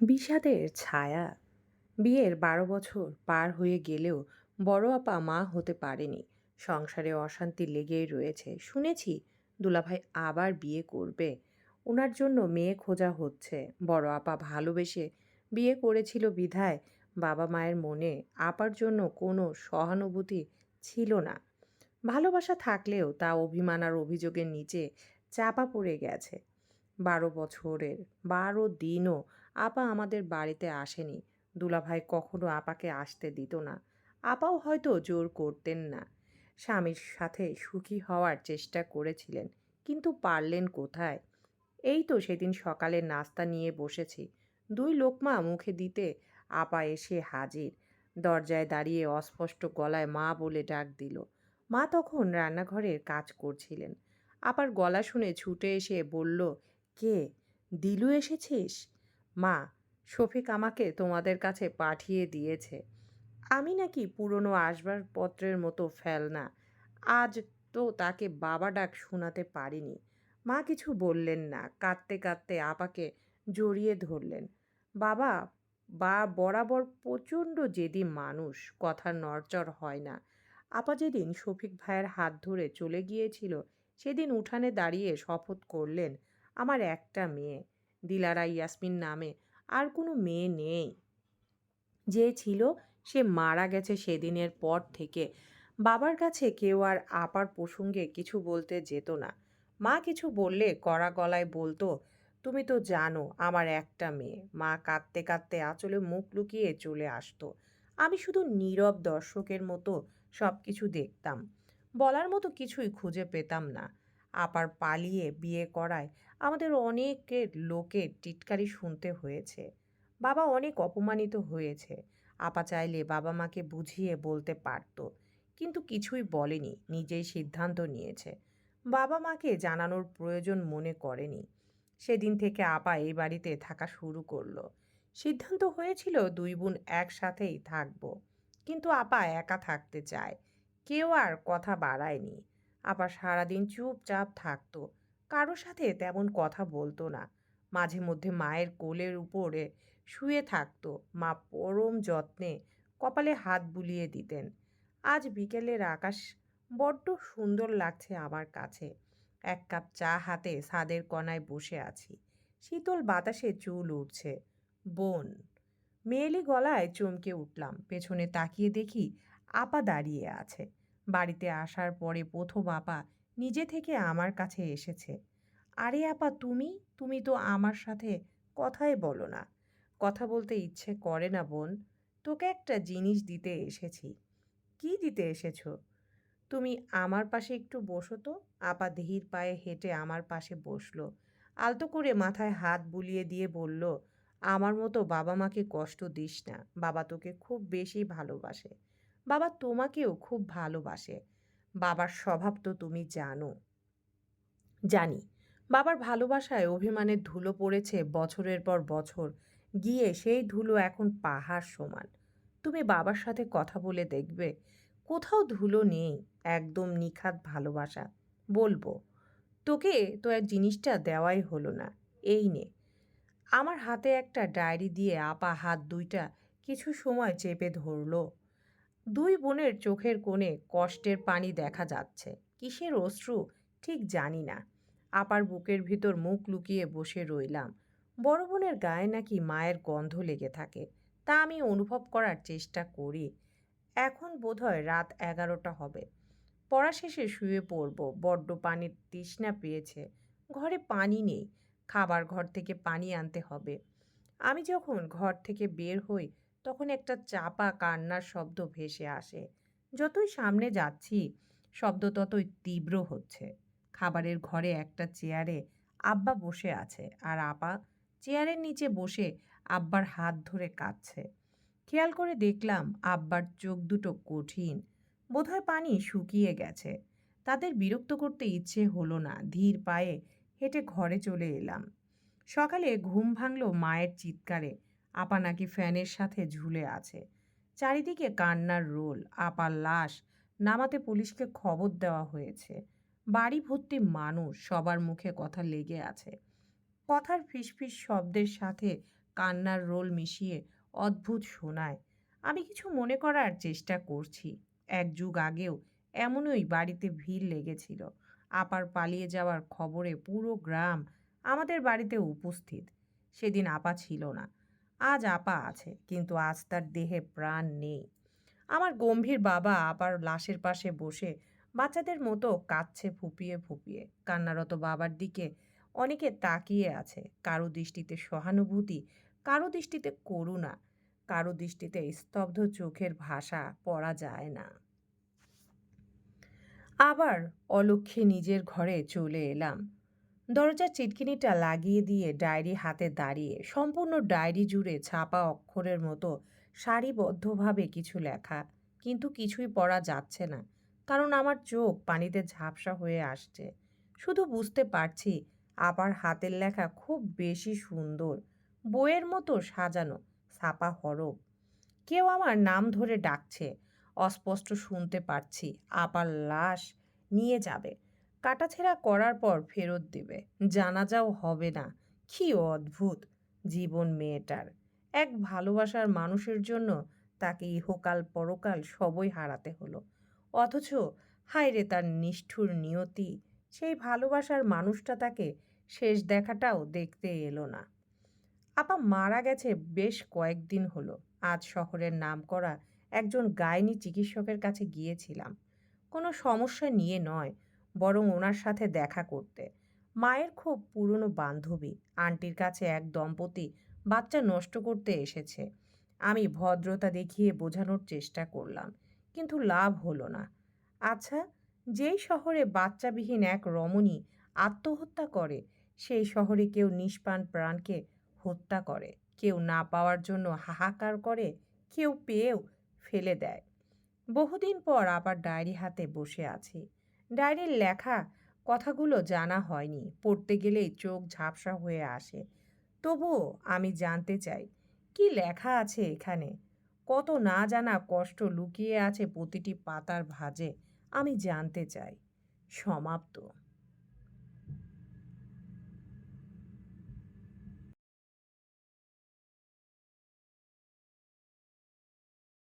বিষাদের ছায়া বিয়ের বারো বছর পার হয়ে গেলেও বড় আপা মা হতে পারেনি। সংসারে অশান্তি লেগেই রয়েছে। শুনেছি দুলাভাই আবার বিয়ে করবে। ওনার জন্য মেয়ে খোঁজা হচ্ছে। বড় আপা ভালোবেসে বিয়ে করেছিল বিধায় বাবা মায়ের মনে আপার জন্য কোনো সহানুভূতি ছিল না। ভালোবাসা থাকলেও তা অভিমান আর অভিযোগের নিচে চাপা পড়ে গেছে। বারো বছরের, বারো দিনও আপা আমাদের বাড়িতে আসেনি। দুলাভাই কখনো আপাকে আসতে দিত না। আপাও হয়তো জোর করতেন না। স্বামীর সাথে সুখী হওয়ার চেষ্টা করেছিলেন, কিন্তু পারলেন কোথায়? এই তো সেদিন সকালে নাস্তা নিয়ে বসেছি। দুই লোকমা মুখে দিতে আপা এসে হাজির। দরজায় দাঁড়িয়ে অস্পষ্ট গলায় মা বলে ডাক দিল। মা তখন রান্নাঘরের কাজ করছিলেন। আপার গলা শুনে ছুটে এসে বলল কে? দিলু এসেছিস? মা, শফিক আমাকে তোমাদের কাছে পাঠিয়ে দিয়েছে। আমি নাকি পুরনো আসবাবপত্রের মতো ফেলনা। আজ তো তাকে বাবা ডাক শোনাতে পারিনি। মা কিছু বললেন না, কাঁদতে কাঁদতে আপাকে জড়িয়ে ধরলেন। বাবা, বা বরাবর প্রচণ্ড জেদি মানুষ, কথার নড়চড় হয় না। আপা যেদিন শফিক ভাইয়ের হাত ধরে চলে গিয়েছিল, সেদিন উঠানে দাঁড়িয়ে শপথ করলেন আমার একটা মেয়ে, দিলারা ইয়াসমিন নামে আর কোনো মেয়ে নেই। যে ছিল সে মারা গেছে সেদিনের পর থেকে। বাবার কাছে কেউ আর আপার প্রসঙ্গে কিছু বলতে যেত না। মা কিছু বললে কড়া গলায় বলতো, তুমি তো জানো আমার একটা মেয়ে। মা কাঁদতে কাঁদতে আঁচলে মুখ লুকিয়ে চলে আসতো। আমি শুধু নীরব দর্শকের মতো সব কিছু দেখতাম। বলার মতো কিছুই খুঁজে পেতাম না। আপার পালিয়ে বিয়ে করায় আমাদের অনেকের লোকের টিটকারি শুনতে হয়েছে। বাবা অনেক অপমানিত হয়েছে। আপা চাইলে বাবা মাকে বুঝিয়ে বলতে পারতো, কিন্তু কিছুই বলেনি, নিজেই সিদ্ধান্ত নিয়েছে। বাবা মাকে জানানোর প্রয়োজন মনে করেনি। সেদিন থেকে আপা এই বাড়িতে থাকা শুরু করল। সিদ্ধান্ত হয়েছিল দুই বোন একসাথেই থাকব, কিন্তু আপা একা থাকতে চায়। কেউ আর কথা বাড়ায়নি। আপা সারাদিন চুপচাপ থাকতো। কারও সাথে তেমন কথা বলতো না। মাঝে মধ্যে মায়ের কোলের উপরে শুয়ে থাকতো। মা পরম যত্নে কপালে হাত বুলিয়ে দিতেন। আজ বিকেলের আকাশ বড্ড সুন্দর লাগছে আমার কাছে। এক কাপ চা হাতে ছাদের কণায় বসে আছি। শীতল বাতাসে চুল উঠছে বোন, মেয়েলি গলায় চমকে উঠলাম। পেছনে তাকিয়ে দেখি আপা দাঁড়িয়ে আছে। বাড়িতে আসার পরে প্রথম আপা নিজে থেকে আমার কাছে এসেছে। আরে আপা, তুমি? তুমি তো আমার সাথে কথাই বলো না। কথা বলতে ইচ্ছে করে না বোন। তোকে একটা জিনিস দিতে এসেছি। কি দিতে এসেছ? তুমি আমার পাশে একটু বসো তো। আপা ধীর পায়ে হেঁটে আমার পাশে বসল। আলতো করে মাথায় হাত বুলিয়ে দিয়ে বলল, আমার মতো বাবা মাকে কষ্ট দিস না। বাবা তোকে খুব বেশি ভালোবাসে। বাবা তোমাকেও খুব ভালোবাসে। বাবার স্বভাব তো তুমি জানো। জানি, বাবার ভালোবাসায় অভিমানের ধুলো পড়েছে বছরের পর বছর, গিয়ে সেই ধুলো এখন পাহাড় সমান। তুমি বাবার সাথে কথা বলে দেখবে, কোথাও ধুলো নেই, একদম নিখাত ভালোবাসা। বলব, তোকে তো এক জিনিসটা দেওয়াই হলো না, এই নে। আমার হাতে একটা ডায়েরি দিয়ে আপা হাত দুইটা কিছু সময় চেপে ধরলো। দুই বোনের চোখের কোণে কষ্টের পানি দেখা যাচ্ছে। কিসের অশ্রু? ঠিক জানি না। আপার বুকের ভিতর মুখ লুকিয়ে বসে রইলাম। বড় বোনের গায়ে নাকি মায়ের গন্ধ লেগে থাকে, তা আমি অনুভব করার চেষ্টা করি। এখন বোধহয় রাত এগারোটা হবে। পড়া শেষে শুয়ে পড়ব, বড্ড পানির তৃষ্ণা পেয়েছে। ঘরে পানি নেই, খাবার ঘর থেকে পানি আনতে হবে। আমি যখন ঘর থেকে বের হই তখন একটা চাপা কান্নার শব্দ ভেসে আসে। যতই সামনে যাচ্ছি, শব্দ ততই তীব্র হচ্ছে। খাবারের ঘরে একটা চেয়ারে আব্বা বসে আছে আর আপা চেয়ারের নিচে বসে আব্বার হাত ধরে কাঁদছে। খেয়াল করে দেখলাম আব্বার চোখ দুটো কঠিন, বোধহয় পানি শুকিয়ে গেছে। তাদের বিরক্ত করতে ইচ্ছে হলো না, ধীর পায়ে হেঁটে ঘরে চলে এলাম। সকালে ঘুম ভাঙল মায়ের চিৎকারে। আপা নাকি ফ্যানের সাথে ঝুলে আছে। চারিদিকে কান্নার রোল, আপার লাশ, নামাতে পুলিশকে খবর দেওয়া হয়েছে। বাড়ি ভর্তি মানুষ সবার মুখে কথা লেগে আছে। কথার ফিসফিস শব্দের সাথে কান্নার রোল মিশিয়ে অদ্ভুত শোনায়। আমি কিছু মনে করার চেষ্টা করছি। এক যুগ আগেও এমনই বাড়িতে ভিড় লেগেছিল। আপার পালিয়ে যাওয়ার খবরে পুরো গ্রাম আমাদের বাড়িতে উপস্থিত। সেদিন আপা ছিল না। আজ আপা আছে, কিন্তু আজ তার দেহে প্রাণ নেই। আমার গম্ভীর বাবা আবার লাশের পাশে বসে বাচ্চাদের মতো কাঁদছে ফুপিয়ে ফুপিয়ে। কান্নারত বাবার দিকে অনেকে তাকিয়ে আছে, কারও দৃষ্টিতে সহানুভূতি, কারও দৃষ্টিতে করুণা, কারও দৃষ্টিতে স্তব্ধ চোখের ভাষা পড়া যায় না। আবার অলক্ষ্যে নিজের ঘরে চলে এলাম। দরজার চিটকিনিটা লাগিয়ে দিয়ে ডায়েরি হাতে দাঁড়িয়ে, সম্পূর্ণ ডায়েরি জুড়ে ছাপা অক্ষরের মতো সারিবদ্ধভাবে কিছু লেখা। কিন্তু কিছুই পড়া যাচ্ছে না, কারণ আমার চোখ পানিতে ঝাপসা হয়ে আসছে। শুধু বুঝতে পারছি, আবার হাতের লেখা খুব বেশি সুন্দর, বইয়ের মতো সাজানো, ছাপা হরফ। কেউ আমার নাম ধরে ডাকছে, অস্পষ্ট শুনতে পারছি আপার লাশ নিয়ে যাবে। কাটাছেঁড়া করার পর ফেরত দেবে। জানাজাও হবে না। কি অদ্ভুত জীবন মেয়েটার। এক ভালোবাসার মানুষের জন্য তাকে ইহকাল পরকাল সবই হারাতে হলো। অথচ হায় রে তার নিষ্ঠুর নিয়তি, সেই ভালোবাসার মানুষটা তাকে শেষ দেখাটাও দেখতে এলো না। আপা মারা গেছে বেশ কয়েকদিন হলো। আজ শহরের নামকরা একজন গাইনি চিকিৎসকের কাছে গিয়েছিলাম। কোনো সমস্যা নিয়ে নয়। বরং ওনার সাথে দেখা করতে। মায়ের খুব পুরনো বান্ধবী। আন্টির কাছে এক দম্পতি বাচ্চা নষ্ট করতে এসেছে। আমি ভদ্রতা দেখিয়ে বোঝানোর চেষ্টা করলাম, কিন্তু লাভ হলো না। আচ্ছা যেই শহরে বাচ্চাবিহীন এক রমণী আত্মহত্যা করে, সেই শহরে কেউ নিষ্পান প্রাণকে হত্যা করে। কেউ না পাওয়ার জন্য হাহাকার করে, কেউ পেয়েও ফেলে দেয়। বহুদিন পর আবার ডায়েরি হাতে বসে আছি। ডায়েরির লেখা কথাগুলো জানা হয়নি। পড়তে গেলেই চোখ ঝাপসা হয়ে আসে। তবুও আমি জানতে চাই, কি লেখা আছে এখানে? কত না জানা কষ্ট লুকিয়ে আছে প্রতিটি পাতার ভাজে, আমি জানতে চাই। সমাপ্ত।